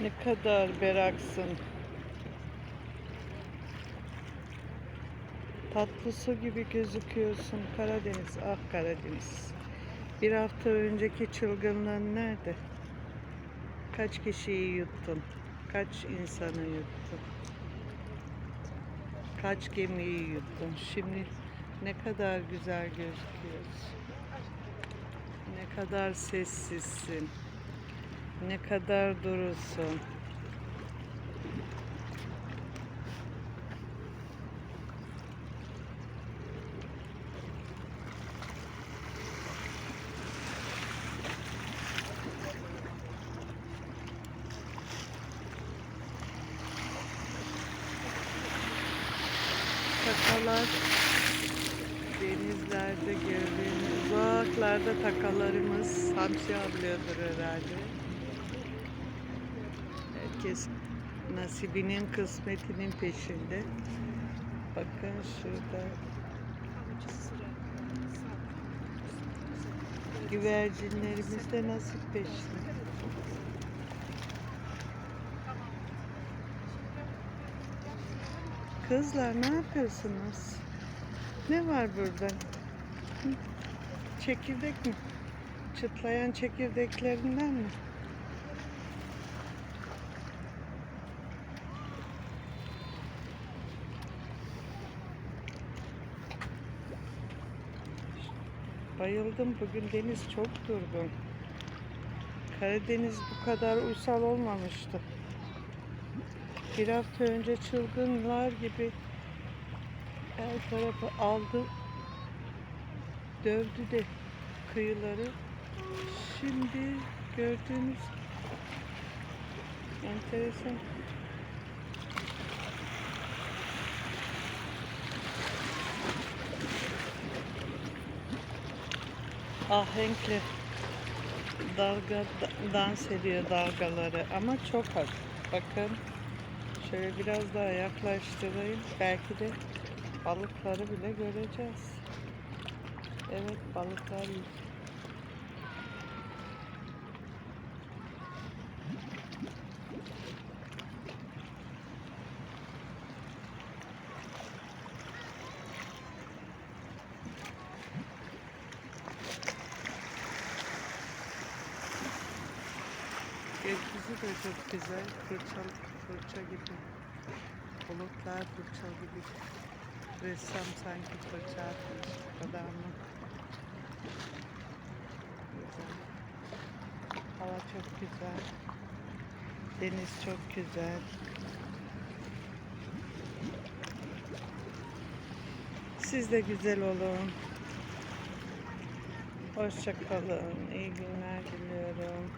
Ne kadar beraksın. Tatlı su gibi gözüküyorsun Karadeniz. Ah Karadeniz. Bir hafta önceki çılgınlığın nerede? Kaç kişiyi yuttun? Kaç insanı yuttun? Kaç gemiyi yuttun? Şimdi ne kadar güzel gözüküyorsun. Ne kadar sessizsin. Ne kadar durusun. Takalar denizlerde gördüğümüz uzaklarda takalarımız hamsi avlıyordur herhalde. Herkes nasibinin kısmetinin peşinde. Bakın şurada güvercinlerimiz de nasip peşinde. Kızlar ne yapıyorsunuz? Ne var burada? Çekirdek mi? Çıtlayan çekirdeklerinden mi? Bayıldım. Bugün deniz çok durgun. Karadeniz bu kadar uysal olmamıştı. Bir hafta önce çılgınlar gibi her tarafı aldı, dövdü de kıyıları. Şimdi gördüğünüz enteresan. Ahenkle dalga dans ediyor dalgaları ama çok az. Bakın şöyle biraz daha yaklaştırayım. Belki de balıkları bile göreceğiz. Evet balıklar Gökyüzü de çok güzel. Fırça, fırça gibi. Bulutlar fırça gibi. Ressam sanki fırça atmış. Kadar mı? Güzel. Hava çok güzel. Deniz çok güzel. Siz de güzel olun. Hoşça kalın. İyi günler diliyorum.